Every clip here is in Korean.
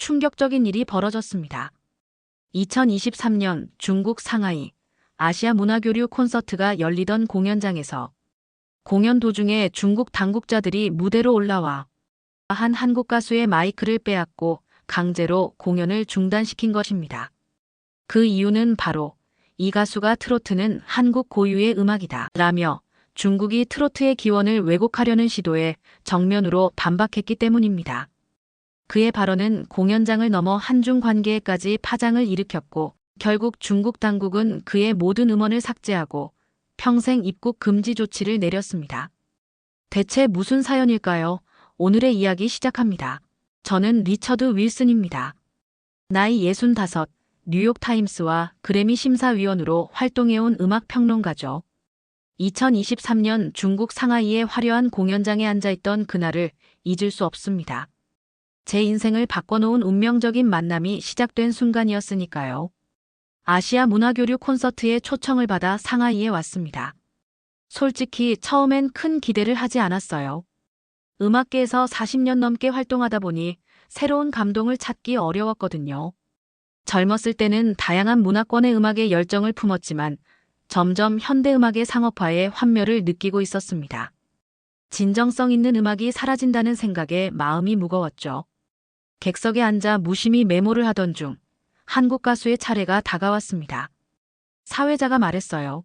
충격적인 일이 벌어졌습니다. 2023년 중국 상하이 아시아 문화교류 콘서트가 열리던 공연장에서 공연 도중에 중국 당국자들이 무대로 올라와 한 한국 가수의 마이크를 빼앗고 강제로 공연을 중단시킨 것입니다. 그 이유는 바로 이 가수가 트로트는 한국 고유의 음악이다 라며 중국이 트로트의 기원을 왜곡하려는 시도에 정면으로 반박했기 때문입니다. 그의 발언은 공연장을 넘어 한중 관계에까지 파장을 일으켰고 결국 중국 당국은 그의 모든 음원을 삭제하고 평생 입국 금지 조치를 내렸습니다. 대체 무슨 사연일까요? 오늘의 이야기 시작합니다. 저는 리처드 윌슨입니다. 나이 65, 뉴욕타임스와 그래미 심사위원으로 활동해온 음악평론가죠. 2023년 중국 상하이의 화려한 공연장에 앉아있던 그날을 잊을 수 없습니다. 제 인생을 바꿔놓은 운명적인 만남이 시작된 순간이었으니까요. 아시아 문화교류 콘서트에 초청을 받아 상하이에 왔습니다. 솔직히 처음엔 큰 기대를 하지 않았어요. 음악계에서 40년 넘게 활동하다 보니 새로운 감동을 찾기 어려웠거든요. 젊었을 때는 다양한 문화권의 음악에 열정을 품었지만 점점 현대음악의 상업화에 환멸을 느끼고 있었습니다. 진정성 있는 음악이 사라진다는 생각에 마음이 무거웠죠. 객석에 앉아 무심히 메모를 하던 중 한국 가수의 차례가 다가왔습니다. 사회자가 말했어요.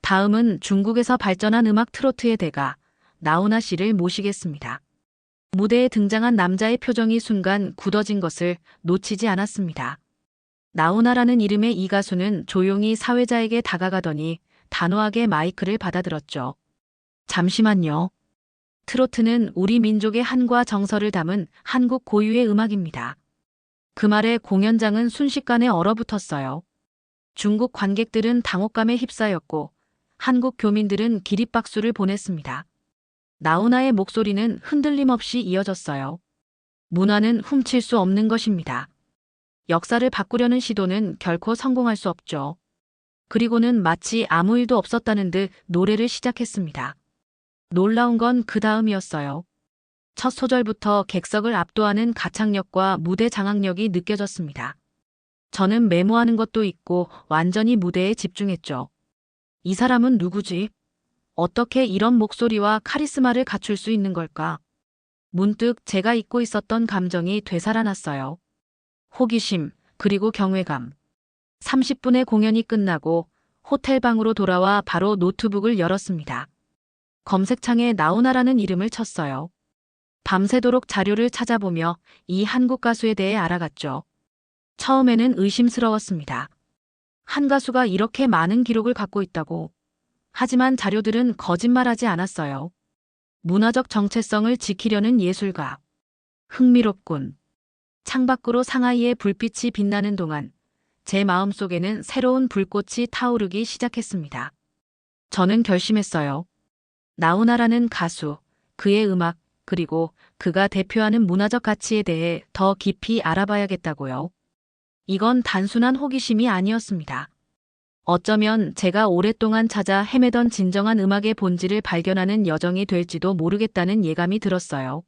다음은 중국에서 발전한 음악 트로트의 대가 나훈아 씨를 모시겠습니다. 무대에 등장한 남자의 표정이 순간 굳어진 것을 놓치지 않았습니다. 나훈아라는 이름의 이 가수는 조용히 사회자에게 다가가더니 단호하게 마이크를 받아들었죠. 잠시만요. 트로트는 우리 민족의 한과 정서를 담은 한국 고유의 음악입니다. 그 말에 공연장은 순식간에 얼어붙었어요. 중국 관객들은 당혹감에 휩싸였고 한국 교민들은 기립박수를 보냈습니다. 나훈아의 목소리는 흔들림 없이 이어졌어요. 문화는 훔칠 수 없는 것입니다. 역사를 바꾸려는 시도는 결코 성공할 수 없죠. 그리고는 마치 아무 일도 없었다는 듯 노래를 시작했습니다. 놀라운 건 그 다음이었어요. 첫 소절부터 객석을 압도하는 가창력과 무대 장악력이 느껴졌습니다. 저는 메모하는 것도 있고 완전히 무대에 집중했죠. 이 사람은 누구지? 어떻게 이런 목소리와 카리스마를 갖출 수 있는 걸까? 문득 제가 잊고 있었던 감정이 되살아났어요. 호기심, 그리고 경외감. 30분의 공연이 끝나고 호텔 방으로 돌아와 바로 노트북을 열었습니다. 검색창에 나훈아라는 이름을 쳤어요. 밤새도록 자료를 찾아보며 이 한국 가수에 대해 알아갔죠. 처음에는 의심스러웠습니다. 한 가수가 이렇게 많은 기록을 갖고 있다고. 하지만 자료들은 거짓말하지 않았어요. 문화적 정체성을 지키려는 예술가. 흥미롭군. 창밖으로 상하이의 불빛이 빛나는 동안 제 마음속에는 새로운 불꽃이 타오르기 시작했습니다. 저는 결심했어요. 나훈아라는 가수, 그의 음악, 그리고 그가 대표하는 문화적 가치에 대해 더 깊이 알아봐야겠다고요. 이건 단순한 호기심이 아니었습니다. 어쩌면 제가 오랫동안 찾아 헤매던 진정한 음악의 본질을 발견하는 여정이 될지도 모르겠다는 예감이 들었어요.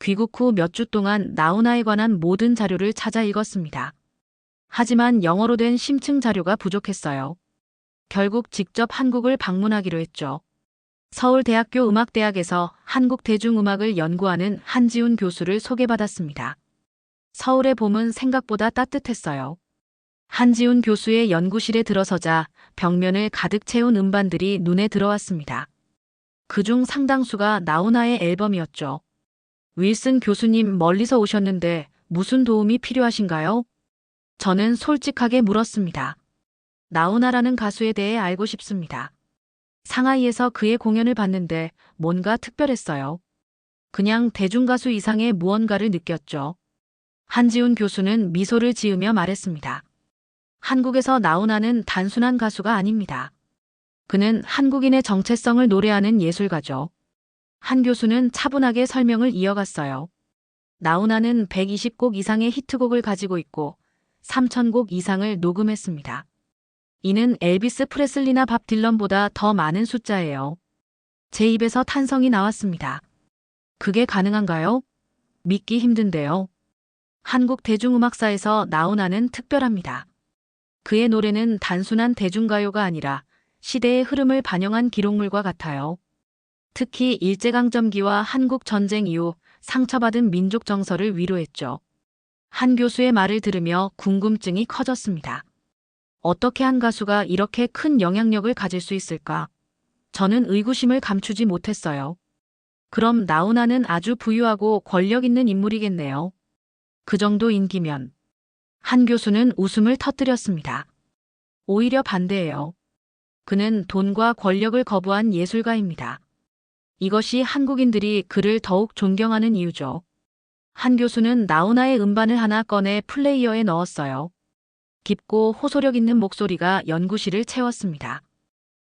귀국 후 몇 주 동안 나훈아에 관한 모든 자료를 찾아 읽었습니다. 하지만 영어로 된 심층 자료가 부족했어요. 결국 직접 한국을 방문하기로 했죠. 서울대학교 음악대학에서 한국 대중음악을 연구하는 한지훈 교수를 소개받았습니다. 서울의 봄은 생각보다 따뜻했어요. 한지훈 교수의 연구실에 들어서자 벽면을 가득 채운 음반들이 눈에 들어왔습니다. 그중 상당수가 나훈아의 앨범이었죠. 윌슨 교수님 멀리서 오셨는데 무슨 도움이 필요하신가요? 저는 솔직하게 물었습니다. 나훈아라는 가수에 대해 알고 싶습니다. 상하이에서 그의 공연을 봤는데 뭔가 특별했어요. 그냥 대중가수 이상의 무언가를 느꼈죠. 한지훈 교수는 미소를 지으며 말했습니다. 한국에서 나훈아는 단순한 가수가 아닙니다. 그는 한국인의 정체성을 노래하는 예술가죠. 한 교수는 차분하게 설명을 이어갔어요. 나훈아는 120곡 이상의 히트곡을 가지고 있고 3,000곡 이상을 녹음했습니다. 이는 엘비스 프레슬리나 밥 딜런보다 더 많은 숫자예요. 제 입에서 탄성이 나왔습니다. 그게 가능한가요? 믿기 힘든데요. 한국 대중음악사에서 나훈아는 특별합니다. 그의 노래는 단순한 대중가요가 아니라 시대의 흐름을 반영한 기록물과 같아요. 특히 일제강점기와 한국 전쟁 이후 상처받은 민족 정서를 위로했죠. 한 교수의 말을 들으며 궁금증이 커졌습니다. 어떻게 한 가수가 이렇게 큰 영향력을 가질 수 있을까? 저는 의구심을 감추지 못했어요. 그럼 나훈아는 아주 부유하고 권력 있는 인물이겠네요. 그 정도 인기면. 한 교수는 웃음을 터뜨렸습니다. 오히려 반대예요. 그는 돈과 권력을 거부한 예술가입니다. 이것이 한국인들이 그를 더욱 존경하는 이유죠. 한 교수는 나훈아의 음반을 하나 꺼내 플레이어에 넣었어요. 깊고 호소력 있는 목소리가 연구실을 채웠습니다.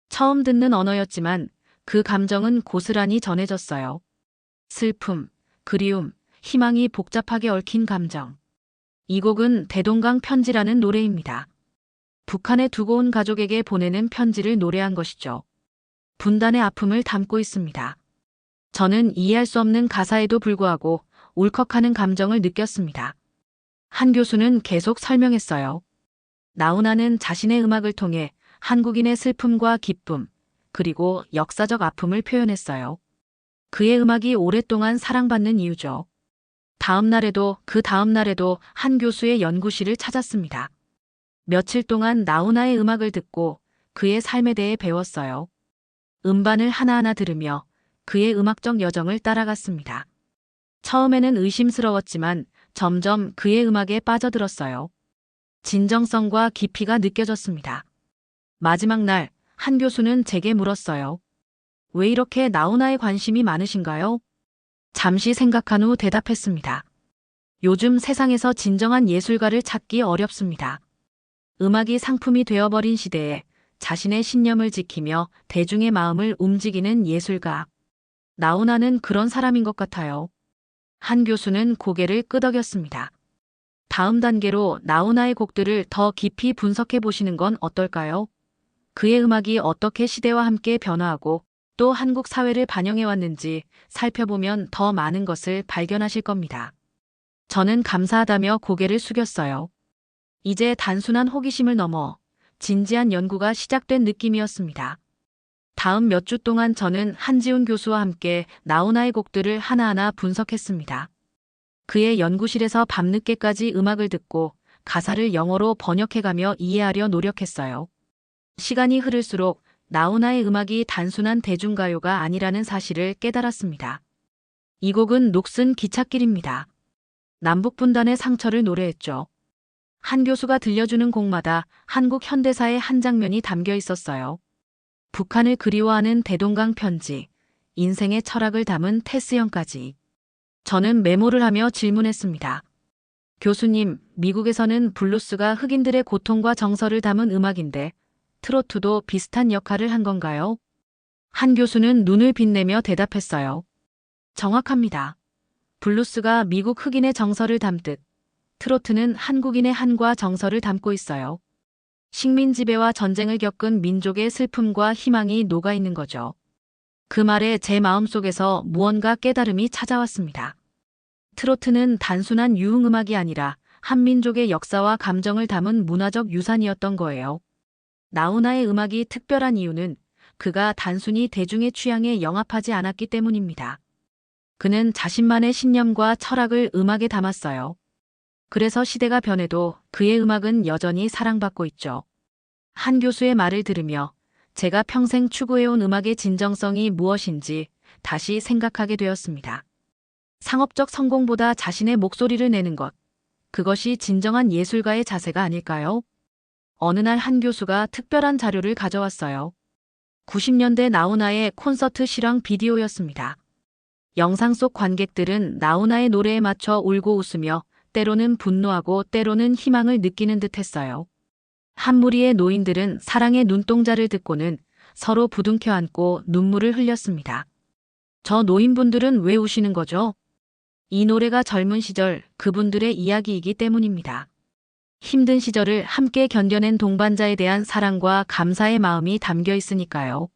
처음 듣는 언어였지만 그 감정은 고스란히 전해졌어요. 슬픔, 그리움, 희망이 복잡하게 얽힌 감정. 이 곡은 대동강 편지라는 노래입니다. 북한에 두고 온 가족에게 보내는 편지를 노래한 것이죠. 분단의 아픔을 담고 있습니다. 저는 이해할 수 없는 가사에도 불구하고 울컥하는 감정을 느꼈습니다. 한 교수는 계속 설명했어요. 나훈아는 자신의 음악을 통해 한국인의 슬픔과 기쁨, 그리고 역사적 아픔을 표현했어요. 그의 음악이 오랫동안 사랑받는 이유죠. 다음 날에도 그 다음 날에도 한 교수의 연구실을 찾았습니다. 며칠 동안 나훈아의 음악을 듣고 그의 삶에 대해 배웠어요. 음반을 하나하나 들으며 그의 음악적 여정을 따라갔습니다. 처음에는 의심스러웠지만 점점 그의 음악에 빠져들었어요. 진정성과 깊이가 느껴졌습니다. 마지막 날, 한 교수는 제게 물었어요. 왜 이렇게 나훈아에 관심이 많으신가요? 잠시 생각한 후 대답했습니다. 요즘 세상에서 진정한 예술가를 찾기 어렵습니다. 음악이 상품이 되어버린 시대에 자신의 신념을 지키며 대중의 마음을 움직이는 예술가. 나훈아는 그런 사람인 것 같아요. 한 교수는 고개를 끄덕였습니다. 다음 단계로 나훈아의 곡들을 더 깊이 분석해 보시는 건 어떨까요? 그의 음악이 어떻게 시대와 함께 변화하고 또 한국 사회를 반영해 왔는지 살펴보면 더 많은 것을 발견하실 겁니다. 저는 감사하다며 고개를 숙였어요. 이제 단순한 호기심을 넘어 진지한 연구가 시작된 느낌이었습니다. 다음 몇 주 동안 저는 한지훈 교수와 함께 나훈아의 곡들을 하나하나 분석했습니다. 그의 연구실에서 밤늦게까지 음악을 듣고 가사를 영어로 번역해가며 이해하려 노력했어요. 시간이 흐를수록 나훈아의 음악이 단순한 대중가요가 아니라는 사실을 깨달았습니다. 이 곡은 녹슨 기찻길입니다. 남북분단의 상처를 노래했죠. 한 교수가 들려주는 곡마다 한국 현대사의 한 장면이 담겨 있었어요. 북한을 그리워하는 대동강 편지, 인생의 철학을 담은 테스형까지. 저는 메모를 하며 질문했습니다. 교수님, 미국에서는 블루스가 흑인들의 고통과 정서를 담은 음악인데 트로트도 비슷한 역할을 한 건가요? 한 교수는 눈을 빛내며 대답했어요. 정확합니다. 블루스가 미국 흑인의 정서를 담듯 트로트는 한국인의 한과 정서를 담고 있어요. 식민 지배와 전쟁을 겪은 민족의 슬픔과 희망이 녹아 있는 거죠. 그 말에 제 마음속에서 무언가 깨달음이 찾아왔습니다. 트로트는 단순한 유흥음악이 아니라 한민족의 역사와 감정을 담은 문화적 유산이었던 거예요. 나훈아의 음악이 특별한 이유는 그가 단순히 대중의 취향에 영합하지 않았기 때문입니다. 그는 자신만의 신념과 철학을 음악에 담았어요. 그래서 시대가 변해도 그의 음악은 여전히 사랑받고 있죠. 한 교수의 말을 들으며 제가 평생 추구해온 음악의 진정성이 무엇인지 다시 생각하게 되었습니다. 상업적 성공보다 자신의 목소리를 내는 것. 그것이 진정한 예술가의 자세가 아닐까요? 어느 날 한 교수가 특별한 자료를 가져왔어요. 90년대 나훈아의 콘서트 실황 비디오였습니다. 영상 속 관객들은 나훈아의 노래에 맞춰 울고 웃으며 때로는 분노하고 때로는 희망을 느끼는 듯 했어요. 한 무리의 노인들은 사랑의 눈동자를 듣고는 서로 부둥켜 안고 눈물을 흘렸습니다. 저 노인분들은 왜 우시는 거죠? 이 노래가 젊은 시절 그분들의 이야기이기 때문입니다. 힘든 시절을 함께 견뎌낸 동반자에 대한 사랑과 감사의 마음이 담겨 있으니까요.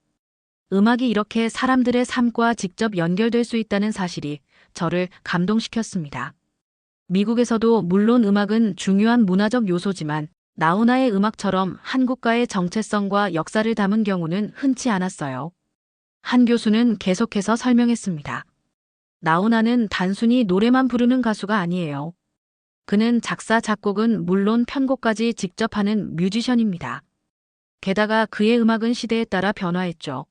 음악이 이렇게 사람들의 삶과 직접 연결될 수 있다는 사실이 저를 감동시켰습니다. 미국에서도 물론 음악은 중요한 문화적 요소지만 나훈아의 음악처럼 한국가의 정체성과 역사를 담은 경우는 흔치 않았어요. 한 교수는 계속해서 설명했습니다. 나훈아는 단순히 노래만 부르는 가수가 아니에요. 그는 작사, 작곡은 물론 편곡까지 직접 하는 뮤지션입니다. 게다가 그의 음악은 시대에 따라 변화했죠.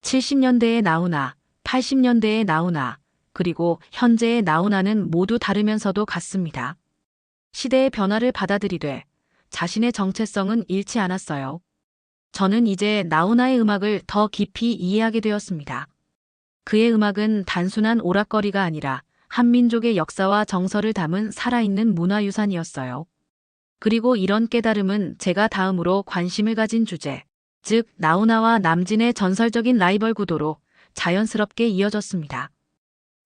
70년대의 나훈아, 80년대의 나훈아, 그리고 현재의 나훈아는 모두 다르면서도 같습니다. 시대의 변화를 받아들이되 자신의 정체성은 잃지 않았어요. 저는 이제 나훈아의 음악을 더 깊이 이해하게 되었습니다. 그의 음악은 단순한 오락거리가 아니라 한민족의 역사와 정서를 담은 살아있는 문화유산이었어요. 그리고 이런 깨달음은 제가 다음으로 관심을 가진 주제, 즉 나훈아와 남진의 전설적인 라이벌 구도로 자연스럽게 이어졌습니다.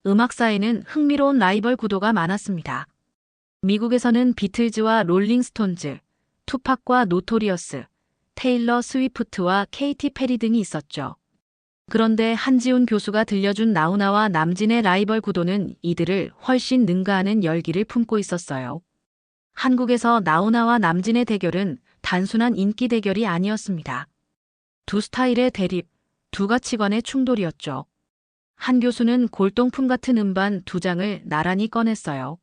음악사에는 흥미로운 라이벌 구도가 많았습니다. 미국에서는 비틀즈와 롤링스톤즈, 투팍과 노토리어스, 테일러 스위프트와 케이티 페리 등이 있었죠. 그런데 한지훈 교수가 들려준 나훈아와 남진의 라이벌 구도는 이들을 훨씬 능가하는 열기를 품고 있었어요. 한국에서 나훈아와 남진의 대결은 단순한 인기 대결이 아니었습니다. 두 스타일의 대립, 두 가치관의 충돌이었죠. 한 교수는 골동품 같은 음반 두 장을 나란히 꺼냈어요.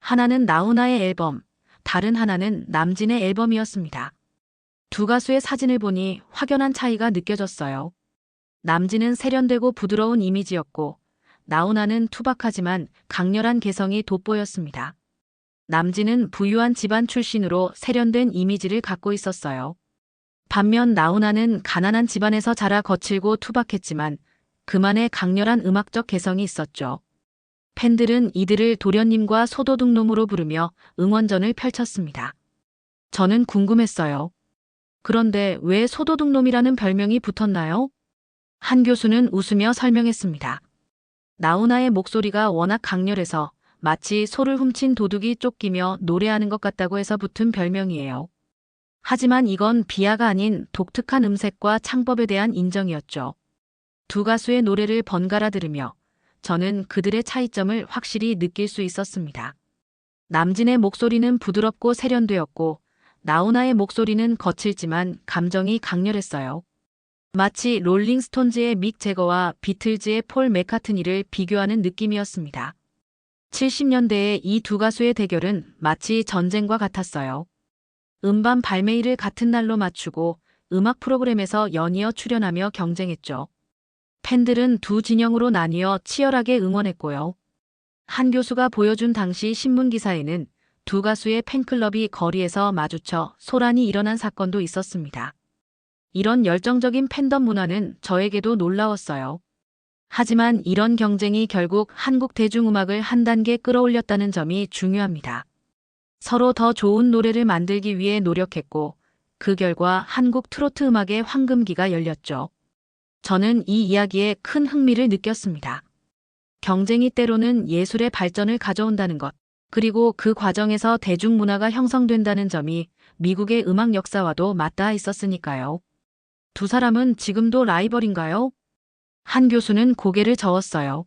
하나는 나훈아의 앨범, 다른 하나는 남진의 앨범이었습니다. 두 가수의 사진을 보니 확연한 차이가 느껴졌어요. 남진은 세련되고 부드러운 이미지였고 나훈아는 투박하지만 강렬한 개성이 돋보였습니다. 남진은 부유한 집안 출신으로 세련된 이미지를 갖고 있었어요. 반면 나훈아는 가난한 집안에서 자라 거칠고 투박했지만 그만의 강렬한 음악적 개성이 있었죠. 팬들은 이들을 도련님과 소도둑놈으로 부르며 응원전을 펼쳤습니다. 저는 궁금했어요. 그런데 왜 소도둑놈이라는 별명이 붙었나요? 한 교수는 웃으며 설명했습니다. 나훈아의 목소리가 워낙 강렬해서 마치 소를 훔친 도둑이 쫓기며 노래하는 것 같다고 해서 붙은 별명이에요. 하지만 이건 비하가 아닌 독특한 음색과 창법에 대한 인정이었죠. 두 가수의 노래를 번갈아 들으며 저는 그들의 차이점을 확실히 느낄 수 있었습니다. 남진의 목소리는 부드럽고 세련되었고 나훈아의 목소리는 거칠지만 감정이 강렬했어요. 마치 롤링스톤즈의 믹 제거와 비틀즈의 폴 맥카트니를 비교하는 느낌이었습니다. 70년대의 이 두 가수의 대결은 마치 전쟁과 같았어요. 음반 발매일을 같은 날로 맞추고 음악 프로그램에서 연이어 출연하며 경쟁했죠. 팬들은 두 진영으로 나뉘어 치열하게 응원했고요. 한 교수가 보여준 당시 신문 기사에는 두 가수의 팬클럽이 거리에서 마주쳐 소란이 일어난 사건도 있었습니다. 이런 열정적인 팬덤 문화는 저에게도 놀라웠어요. 하지만 이런 경쟁이 결국 한국 대중음악을 한 단계 끌어올렸다는 점이 중요합니다. 서로 더 좋은 노래를 만들기 위해 노력했고 그 결과 한국 트로트 음악의 황금기가 열렸죠. 저는 이 이야기에 큰 흥미를 느꼈습니다. 경쟁이 때로는 예술의 발전을 가져온다는 것, 그리고 그 과정에서 대중문화가 형성된다는 점이 미국의 음악 역사와도 맞닿아 있었으니까요. 두 사람은 지금도 라이벌인가요? 한 교수는 고개를 저었어요.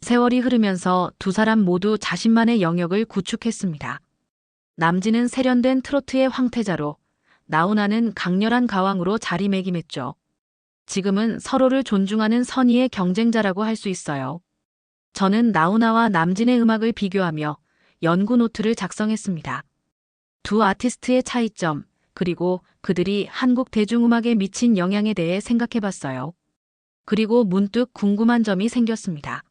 세월이 흐르면서 두 사람 모두 자신만의 영역을 구축했습니다. 남진은 세련된 트로트의 황태자로, 나훈아는 강렬한 가왕으로 자리매김했죠. 지금은 서로를 존중하는 선의의 경쟁자라고 할 수 있어요. 저는 나훈아와 남진의 음악을 비교하며 연구 노트를 작성했습니다. 두 아티스트의 차이점, 그리고 그들이 한국 대중음악에 미친 영향에 대해 생각해 봤어요. 그리고 문득 궁금한 점이 생겼습니다.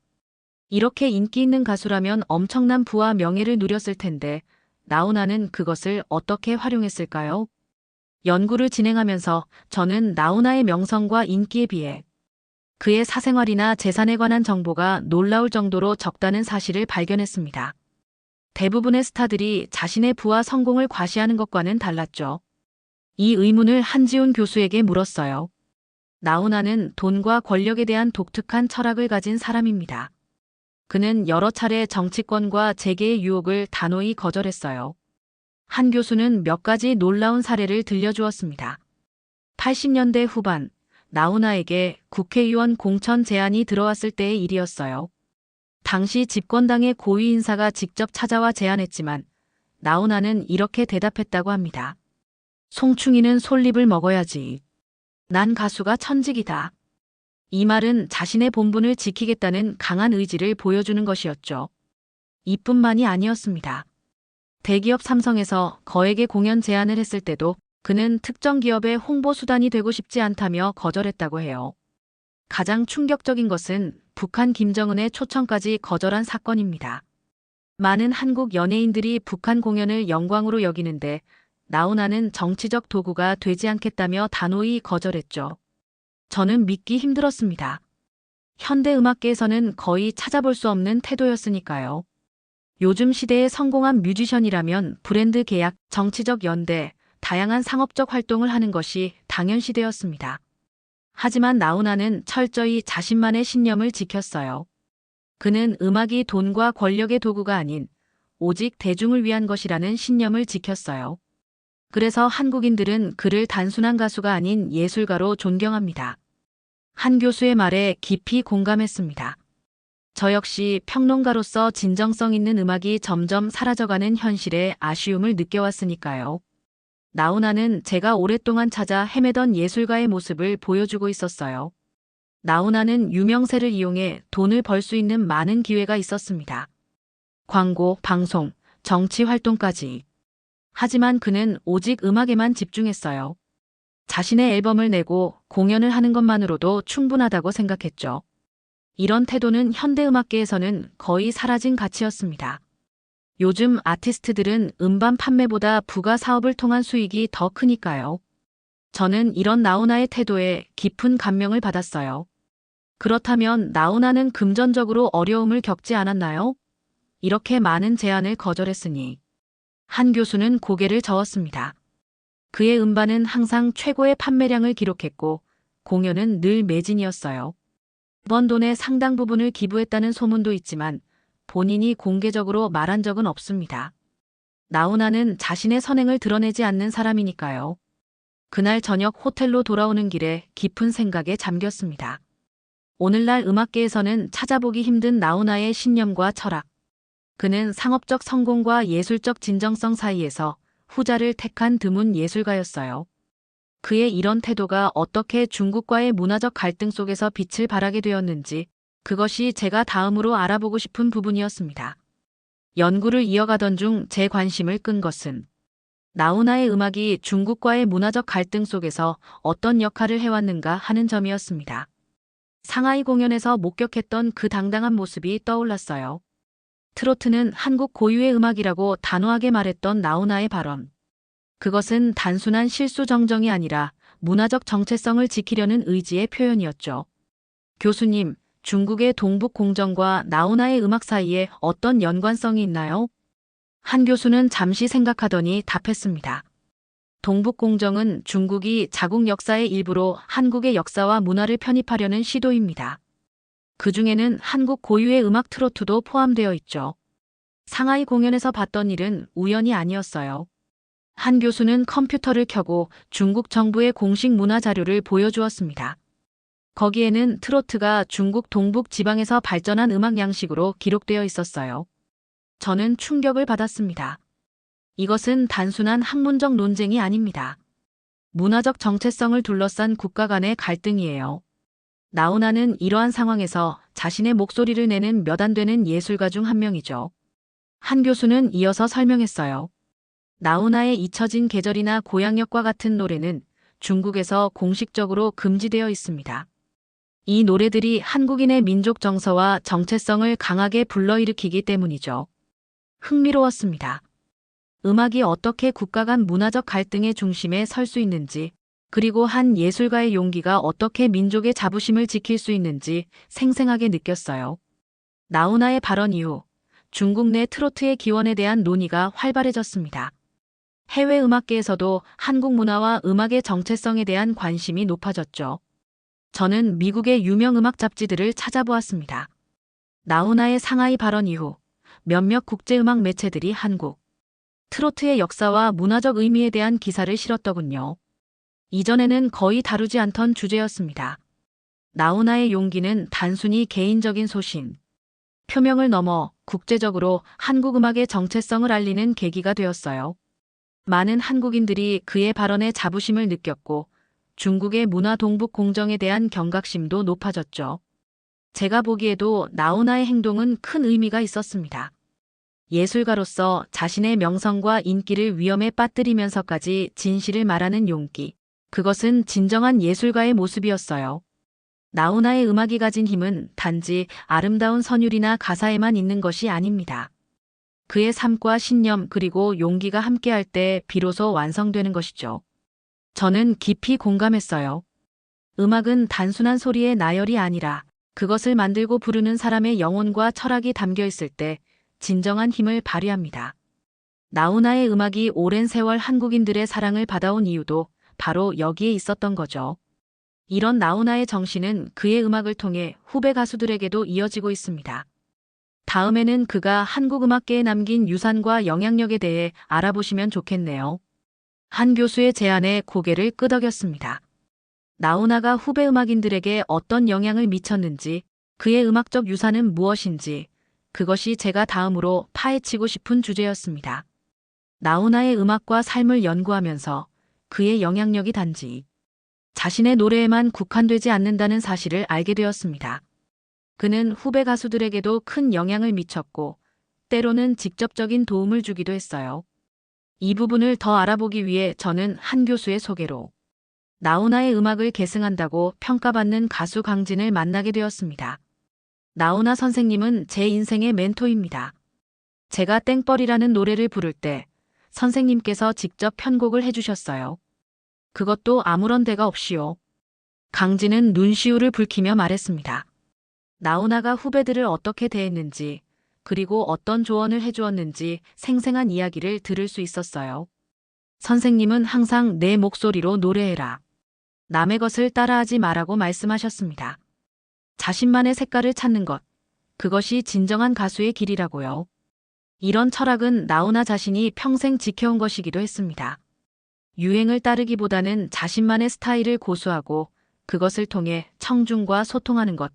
이렇게 인기 있는 가수라면 엄청난 부와 명예를 누렸을 텐데, 나훈아는 그것을 어떻게 활용했을까요? 연구를 진행하면서 저는 나훈아의 명성과 인기에 비해 그의 사생활이나 재산에 관한 정보가 놀라울 정도로 적다는 사실을 발견했습니다. 대부분의 스타들이 자신의 부와 성공을 과시하는 것과는 달랐죠. 이 의문을 한지훈 교수에게 물었어요. 나훈아는 돈과 권력에 대한 독특한 철학을 가진 사람입니다. 그는 여러 차례 정치권과 재계의 유혹을 단호히 거절했어요. 한 교수는 몇 가지 놀라운 사례를 들려주었습니다. 80년대 후반, 나훈아에게 국회의원 공천 제안이 들어왔을 때의 일이었어요. 당시 집권당의 고위 인사가 직접 찾아와 제안했지만 나훈아는 이렇게 대답했다고 합니다. 송충이는 솔잎을 먹어야지. 난 가수가 천직이다. 이 말은 자신의 본분을 지키겠다는 강한 의지를 보여주는 것이었죠. 이뿐만이 아니었습니다. 대기업 삼성에서 거액의 공연 제안을 했을 때도 그는 특정 기업의 홍보 수단이 되고 싶지 않다며 거절했다고 해요. 가장 충격적인 것은 북한 김정은의 초청까지 거절한 사건입니다. 많은 한국 연예인들이 북한 공연을 영광으로 여기는데 나훈아는 정치적 도구가 되지 않겠다며 단호히 거절했죠. 저는 믿기 힘들었습니다. 현대 음악계에서는 거의 찾아볼 수 없는 태도였으니까요. 요즘 시대의 성공한 뮤지션이라면 브랜드 계약, 정치적 연대, 다양한 상업적 활동을 하는 것이 당연시되었습니다. 하지만 나훈아는 철저히 자신만의 신념을 지켰어요. 그는 음악이 돈과 권력의 도구가 아닌 오직 대중을 위한 것이라는 신념을 지켰어요. 그래서 한국인들은 그를 단순한 가수가 아닌 예술가로 존경합니다. 한 교수의 말에 깊이 공감했습니다. 저 역시 평론가로서 진정성 있는 음악이 점점 사라져가는 현실에 아쉬움을 느껴왔으니까요. 나훈아는 제가 오랫동안 찾아 헤매던 예술가의 모습을 보여주고 있었어요. 나훈아는 유명세를 이용해 돈을 벌 수 있는 많은 기회가 있었습니다. 광고, 방송, 정치 활동까지. 하지만 그는 오직 음악에만 집중했어요. 자신의 앨범을 내고 공연을 하는 것만으로도 충분하다고 생각했죠. 이런 태도는 현대음악계에서는 거의 사라진 가치였습니다. 요즘 아티스트들은 음반 판매보다 부가 사업을 통한 수익이 더 크니까요. 저는 이런 나훈아의 태도에 깊은 감명을 받았어요. 그렇다면 나훈아는 금전적으로 어려움을 겪지 않았나요? 이렇게 많은 제안을 거절했으니 한 교수는 고개를 저었습니다. 그의 음반은 항상 최고의 판매량을 기록했고 공연은 늘 매진이었어요. 번 돈의 상당 부분을 기부했다는 소문도 있지만 본인이 공개적으로 말한 적은 없습니다. 나훈아는 자신의 선행을 드러내지 않는 사람이니까요. 그날 저녁 호텔로 돌아오는 길에 깊은 생각에 잠겼습니다. 오늘날 음악계에서는 찾아보기 힘든 나훈아의 신념과 철학. 그는 상업적 성공과 예술적 진정성 사이에서 후자를 택한 드문 예술가였어요. 그의 이런 태도가 어떻게 중국과의 문화적 갈등 속에서 빛을 발하게 되었는지 그것이 제가 다음으로 알아보고 싶은 부분이었습니다. 연구를 이어가던 중 제 관심을 끈 것은 나훈아의 음악이 중국과의 문화적 갈등 속에서 어떤 역할을 해왔는가 하는 점이었습니다. 상하이 공연에서 목격했던 그 당당한 모습이 떠올랐어요. 트로트는 한국 고유의 음악이라고 단호하게 말했던 나훈아의 발언. 그것은 단순한 실수 정정이 아니라 문화적 정체성을 지키려는 의지의 표현이었죠. 교수님, 중국의 동북 공정과 나훈아의 음악 사이에 어떤 연관성이 있나요? 한 교수는 잠시 생각하더니 답했습니다. 동북 공정은 중국이 자국 역사의 일부로 한국의 역사와 문화를 편입하려는 시도입니다. 그 중에는 한국 고유의 음악 트로트도 포함되어 있죠. 상하이 공연에서 봤던 일은 우연이 아니었어요. 한 교수는 컴퓨터를 켜고 중국 정부의 공식 문화 자료를 보여주었습니다. 거기에는 트로트가 중국 동북 지방에서 발전한 음악 양식으로 기록되어 있었어요. 저는 충격을 받았습니다. 이것은 단순한 학문적 논쟁이 아닙니다. 문화적 정체성을 둘러싼 국가 간의 갈등이에요. 나훈아는 이러한 상황에서 자신의 목소리를 내는 몇 안 되는 예술가 중 한 명이죠. 한 교수는 이어서 설명했어요. 나훈아의 잊혀진 계절이나 고향역과 같은 노래는 중국에서 공식적으로 금지되어 있습니다. 이 노래들이 한국인의 민족 정서와 정체성을 강하게 불러일으키기 때문이죠. 흥미로웠습니다. 음악이 어떻게 국가 간 문화적 갈등의 중심에 설 수 있는지, 그리고 한 예술가의 용기가 어떻게 민족의 자부심을 지킬 수 있는지 생생하게 느꼈어요. 나훈아의 발언 이후 중국 내 트로트의 기원에 대한 논의가 활발해졌습니다. 해외 음악계에서도 한국 문화와 음악의 정체성에 대한 관심이 높아졌죠. 저는 미국의 유명 음악 잡지들을 찾아보았습니다. 나훈아의 상하이 발언 이후 몇몇 국제음악 매체들이 한국, 트로트의 역사와 문화적 의미에 대한 기사를 실었더군요. 이전에는 거의 다루지 않던 주제였습니다. 나훈아의 용기는 단순히 개인적인 소신, 표명을 넘어 국제적으로 한국 음악의 정체성을 알리는 계기가 되었어요. 많은 한국인들이 그의 발언에 자부심을 느꼈고 중국의 문화 동북 공정에 대한 경각심도 높아졌죠. 제가 보기에도 나훈아의 행동은 큰 의미가 있었습니다. 예술가로서 자신의 명성과 인기를 위험에 빠뜨리면서까지 진실을 말하는 용기. 그것은 진정한 예술가의 모습이었어요. 나훈아의 음악이 가진 힘은 단지 아름다운 선율이나 가사에만 있는 것이 아닙니다. 그의 삶과 신념 그리고 용기가 함께할 때 비로소 완성되는 것이죠. 저는 깊이 공감했어요. 음악은 단순한 소리의 나열이 아니라 그것을 만들고 부르는 사람의 영혼과 철학이 담겨 있을 때 진정한 힘을 발휘합니다. 나훈아의 음악이 오랜 세월 한국인들의 사랑을 받아온 이유도 바로 여기에 있었던 거죠. 이런 나훈아의 정신은 그의 음악을 통해 후배 가수들에게도 이어지고 있습니다. 다음에는 그가 한국 음악계에 남긴 유산과 영향력에 대해 알아보시면 좋겠네요. 한 교수의 제안에 고개를 끄덕였습니다. 나훈아가 후배 음악인들에게 어떤 영향을 미쳤는지, 그의 음악적 유산은 무엇인지, 그것이 제가 다음으로 파헤치고 싶은 주제였습니다. 나훈아의 음악과 삶을 연구하면서 그의 영향력이 단지 자신의 노래에만 국한되지 않는다는 사실을 알게 되었습니다. 그는 후배 가수들에게도 큰 영향을 미쳤고 때로는 직접적인 도움을 주기도 했어요. 이 부분을 더 알아보기 위해 저는 한 교수의 소개로 나훈아의 음악을 계승한다고 평가받는 가수 강진을 만나게 되었습니다. 나훈아 선생님은 제 인생의 멘토입니다. 제가 땡벌이라는 노래를 부를 때 선생님께서 직접 편곡을 해주셨어요. 그것도 아무런 대가 없이요. 강진은 눈시울을 붉히며 말했습니다. 나훈아가 후배들을 어떻게 대했는지, 그리고 어떤 조언을 해주었는지 생생한 이야기를 들을 수 있었어요. 선생님은 항상 내 목소리로 노래해라. 남의 것을 따라하지 말라고 말씀하셨습니다. 자신만의 색깔을 찾는 것, 그것이 진정한 가수의 길이라고요. 이런 철학은 나훈아 자신이 평생 지켜온 것이기도 했습니다. 유행을 따르기보다는 자신만의 스타일을 고수하고 그것을 통해 청중과 소통하는 것.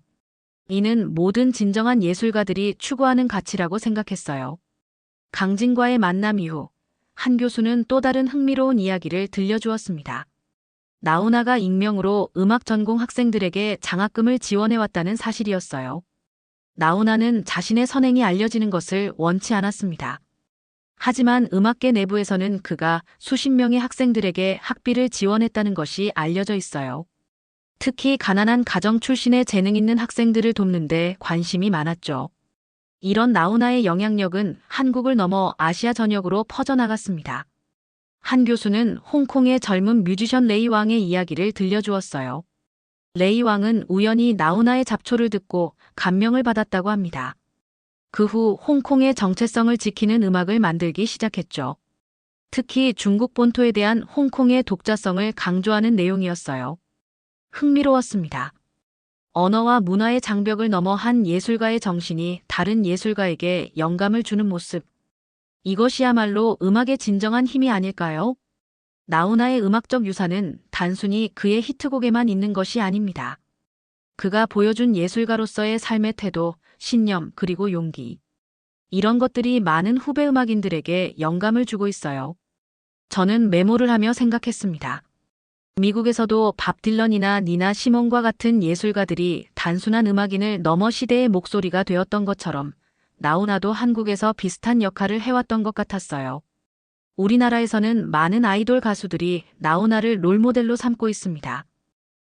이는 모든 진정한 예술가들이 추구하는 가치라고 생각했어요. 강진과의 만남 이후 한 교수는 또 다른 흥미로운 이야기를 들려주었습니다. 나훈아가 익명으로 음악 전공 학생들에게 장학금을 지원해왔다는 사실이었어요. 나훈아는 자신의 선행이 알려지는 것을 원치 않았습니다. 하지만 음악계 내부에서는 그가 수십 명의 학생들에게 학비를 지원했다는 것이 알려져 있어요. 특히 가난한 가정 출신의 재능 있는 학생들을 돕는데 관심이 많았죠. 이런 나훈아의 영향력은 한국을 넘어 아시아 전역으로 퍼져나갔습니다. 한 교수는 홍콩의 젊은 뮤지션 레이 왕의 이야기를 들려주었어요. 레이 왕은 우연히 나훈아의 잡초를 듣고 감명을 받았다고 합니다. 그 후 홍콩의 정체성을 지키는 음악을 만들기 시작했죠. 특히 중국 본토에 대한 홍콩의 독자성을 강조하는 내용이었어요. 흥미로웠습니다. 언어와 문화의 장벽을 넘어 한 예술가의 정신이 다른 예술가에게 영감을 주는 모습. 이것이야말로 음악의 진정한 힘이 아닐까요? 나훈아의 음악적 유산은 단순히 그의 히트곡에만 있는 것이 아닙니다. 그가 보여준 예술가로서의 삶의 태도, 신념, 그리고 용기. 이런 것들이 많은 후배 음악인들에게 영감을 주고 있어요. 저는 메모를 하며 생각했습니다. 미국에서도 밥 딜런이나 니나 시몬과 같은 예술가들이 단순한 음악인을 넘어 시대의 목소리가 되었던 것처럼 나훈아도 한국에서 비슷한 역할을 해왔던 것 같았어요. 우리나라에서는 많은 아이돌 가수들이 나훈아를 롤모델로 삼고 있습니다.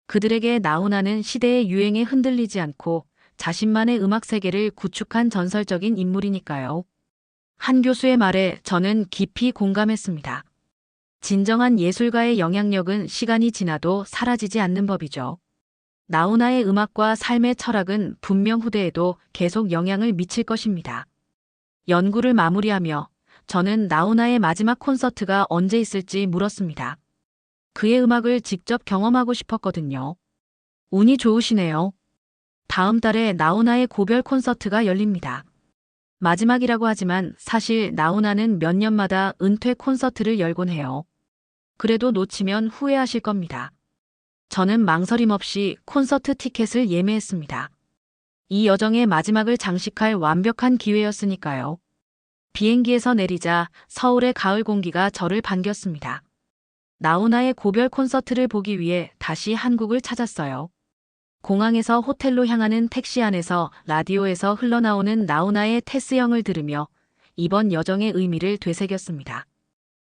그들에게 나훈아는 시대의 유행에 흔들리지 않고 자신만의 음악 세계를 구축한 전설적인 인물이니까요. 한 교수의 말에 저는 깊이 공감했습니다. 진정한 예술가의 영향력은 시간이 지나도 사라지지 않는 법이죠. 나훈아의 음악과 삶의 철학은 분명 후대에도 계속 영향을 미칠 것입니다. 연구를 마무리하며 저는 나훈아의 마지막 콘서트가 언제 있을지 물었습니다. 그의 음악을 직접 경험하고 싶었거든요. 운이 좋으시네요. 다음 달에 나훈아의 고별 콘서트가 열립니다. 마지막이라고 하지만 사실 나훈아는 몇 년마다 은퇴 콘서트를 열곤 해요. 그래도 놓치면 후회하실 겁니다. 저는 망설임 없이 콘서트 티켓을 예매했습니다. 이 여정의 마지막을 장식할 완벽한 기회였으니까요. 비행기에서 내리자 서울의 가을 공기가 저를 반겼습니다. 나훈아의 고별 콘서트를 보기 위해 다시 한국을 찾았어요. 공항에서 호텔로 향하는 택시 안에서 라디오에서 흘러나오는 나훈아의 테스형을 들으며 이번 여정의 의미를 되새겼습니다.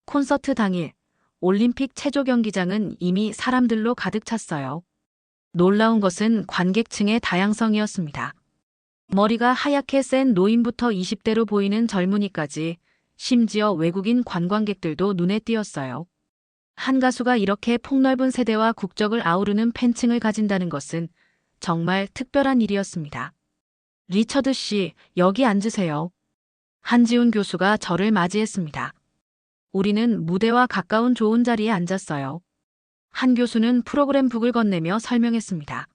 콘서트 당일 올림픽 체조 경기장은 이미 사람들로 가득 찼어요. 놀라운 것은 관객층의 다양성이었습니다. 머리가 하얗게 센 노인부터 20대로 보이는 젊은이까지 심지어 외국인 관광객들도 눈에 띄었어요. 한 가수가 이렇게 폭넓은 세대와 국적을 아우르는 팬층을 가진다는 것은 정말 특별한 일이었습니다. 리처드 씨, 여기 앉으세요. 한지훈 교수가 저를 맞이했습니다. 우리는 무대와 가까운 좋은 자리에 앉았어요. 한 교수는 프로그램 북을 건네며 설명했습니다.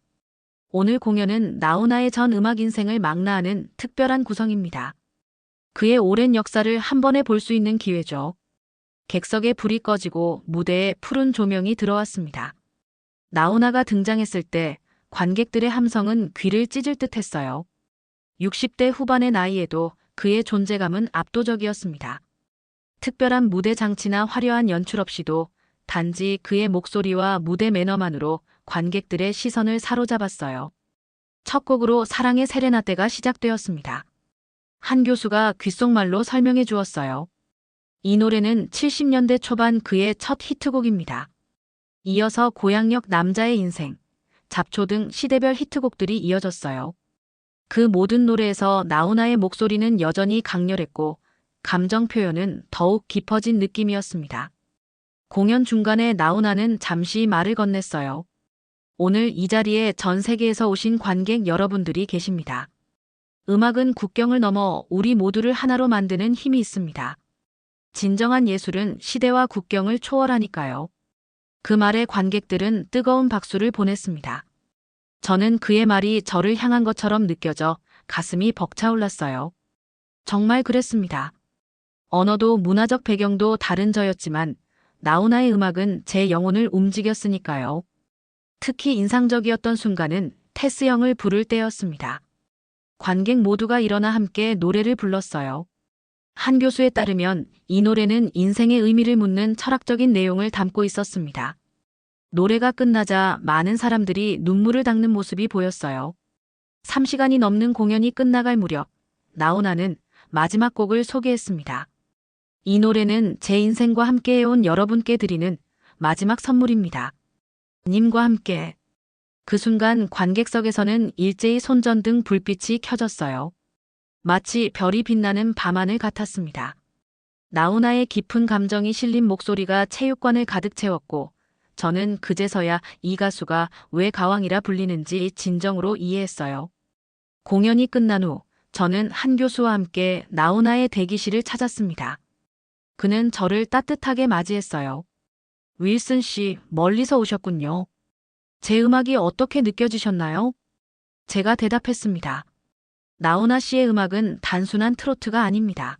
오늘 공연은 나훈아의 전 음악 인생을 망라하는 특별한 구성입니다. 그의 오랜 역사를 한 번에 볼 수 있는 기회죠. 객석에 불이 꺼지고 무대에 푸른 조명이 들어왔습니다. 나훈아가 등장했을 때 관객들의 함성은 귀를 찢을 듯 했어요. 60대 후반의 나이에도 그의 존재감은 압도적이었습니다. 특별한 무대 장치나 화려한 연출 없이도 단지 그의 목소리와 무대 매너만으로 관객들의 시선을 사로잡았어요. 첫 곡으로 사랑의 세레나떼가 시작되었습니다. 한 교수가 귓속말로 설명해 주었어요. 이 노래는 70년대 초반 그의 첫 히트곡입니다. 이어서 고향역 남자의 인생, 잡초 등 시대별 히트곡들이 이어졌어요. 그 모든 노래에서 나훈아의 목소리는 여전히 강렬했고 감정 표현은 더욱 깊어진 느낌이었습니다. 공연 중간에 나훈아는 잠시 말을 건넸어요. 오늘 이 자리에 전 세계에서 오신 관객 여러분들이 계십니다. 음악은 국경을 넘어 우리 모두를 하나로 만드는 힘이 있습니다. 진정한 예술은 시대와 국경을 초월하니까요. 그 말에 관객들은 뜨거운 박수를 보냈습니다. 저는 그의 말이 저를 향한 것처럼 느껴져 가슴이 벅차올랐어요. 정말 그랬습니다. 언어도 문화적 배경도 다른 저였지만 나훈아의 음악은 제 영혼을 움직였으니까요. 특히 인상적이었던 순간은 테스 형을 부를 때였습니다. 관객 모두가 일어나 함께 노래를 불렀어요. 한 교수에 따르면 이 노래는 인생의 의미를 묻는 철학적인 내용을 담고 있었습니다. 노래가 끝나자 많은 사람들이 눈물을 닦는 모습이 보였어요. 3시간이 넘는 공연이 끝나갈 무렵 나훈아는 마지막 곡을 소개했습니다. 이 노래는 제 인생과 함께 해온 여러분께 드리는 마지막 선물입니다. 님과 함께. 그 순간 관객석에서는 일제히 손전등 불빛이 켜졌어요. 마치 별이 빛나는 밤하늘 같았습니다. 나훈아의 깊은 감정이 실린 목소리가 체육관을 가득 채웠고 저는 그제서야 이 가수가 왜 가왕이라 불리는지 진정으로 이해했어요. 공연이 끝난 후 저는 한 교수와 함께 나훈아의 대기실을 찾았습니다. 그는 저를 따뜻하게 맞이했어요. 윌슨 씨, 멀리서 오셨군요. 제 음악이 어떻게 느껴지셨나요? 제가 대답했습니다. 나훈아 씨의 음악은 단순한 트로트가 아닙니다.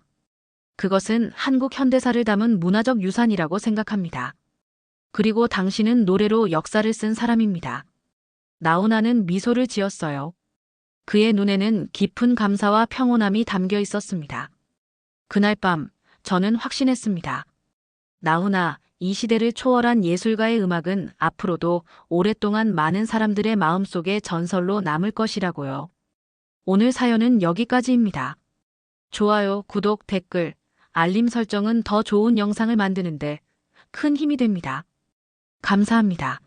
그것은 한국 현대사를 담은 문화적 유산이라고 생각합니다. 그리고 당신은 노래로 역사를 쓴 사람입니다. 나훈아는 미소를 지었어요. 그의 눈에는 깊은 감사와 평온함이 담겨 있었습니다. 그날 밤 저는 확신했습니다. 나훈아, 이 시대를 초월한 예술가의 음악은 앞으로도 오랫동안 많은 사람들의 마음속에 전설로 남을 것이라고요. 오늘 사연은 여기까지입니다. 좋아요, 구독, 댓글, 알림 설정은 더 좋은 영상을 만드는데 큰 힘이 됩니다. 감사합니다.